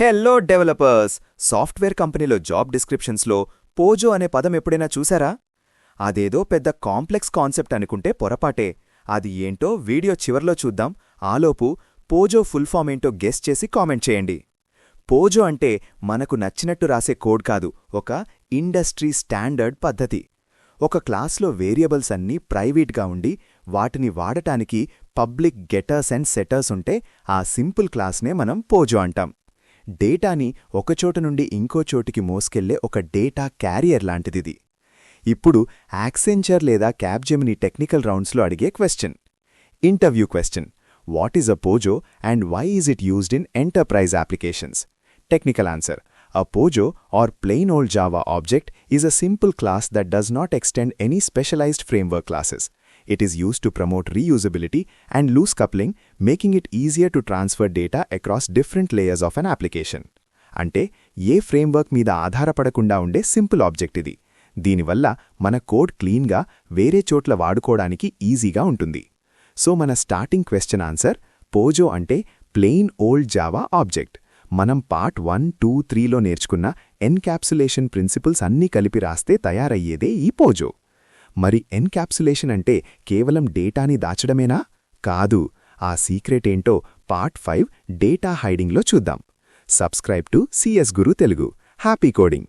Hello developers software కంపెనీలో job డిస్క్రిప్షన్స్లో POJO అనే పదం ఎప్పుడైనా చూసారా? అదేదో పెద్ద కాంప్లెక్స్ కాన్సెప్ట్ అనుకుంటే పొరపాటే. అది ఏంటో వీడియో చివర్లో చూద్దాం. ఆలోపు పోజో ఫుల్ ఫామ్ ఏంటో గెస్ చేసి కామెంట్ చేయండి. పోజో అంటే మనకు నచ్చినట్టు రాసే కోడ్ కాదు ఒక ఇండస్ట్రీ స్టాండర్డ్ పద్ధతి. ఒక క్లాస్లో వేరియబుల్స్ అన్నీ ప్రైవేట్గా ఉండి వాటిని వాడటానికి పబ్లిక్ గెటర్స్ అండ్ సెటర్స్ ఉంటే ఆ సింపుల్ క్లాస్నే మనం పోజో అంటాం. డేటాని ఒకచోట నుండి ఇంకో చోటికి మోసుకెళ్ళే ఒక డేటా క్యారియర్ లాంటిదిది. ఇప్పుడు యాక్సెంచర్ లేదా క్యాబ్జెమిని టెక్నికల్ రౌండ్స్లో అడిగే question. Interview question. What is a POJO and why is it used in enterprise applications? Technical answer. A POJO or plain old Java object is a simple class that does not extend any specialized framework classes. It is used to promote reusability and loose coupling, making it easier to transfer data across different layers of an application. అంటే ఏ framework మీద ఆధారపడకుండా ఉండే simple object ఇది. దీనివల్ల మన code క్లీన్గా వేరే చోట్ల వాడుకోవడానికి ఈజీగా ఉంటుంది. సో మన స్టార్టింగ్ క్వశ్చన్ ఆన్సర్ పోజో అంటే ప్లెయిన్ ఓల్డ్ జావా ఆబ్జెక్ట్ మనం పార్ట్ వన్ టూ త్రీలో నేర్చుకున్న ఎన్క్యాప్సులేషన్ ప్రిన్సిపల్స్ అన్నీ కలిపి రాస్తే తయారయ్యేదే ఈ పోజో మరి ఎన్క్యాప్సులేషన్ అంటే కేవలం డేటాని దాచడమేనా? కాదు. ఆ సీక్రెట్ ఏంటో పార్ట్ ఫైవ్ డేటా హైడింగ్లో చూద్దాం. Subscribe to CS Guru Telugu. Happy coding.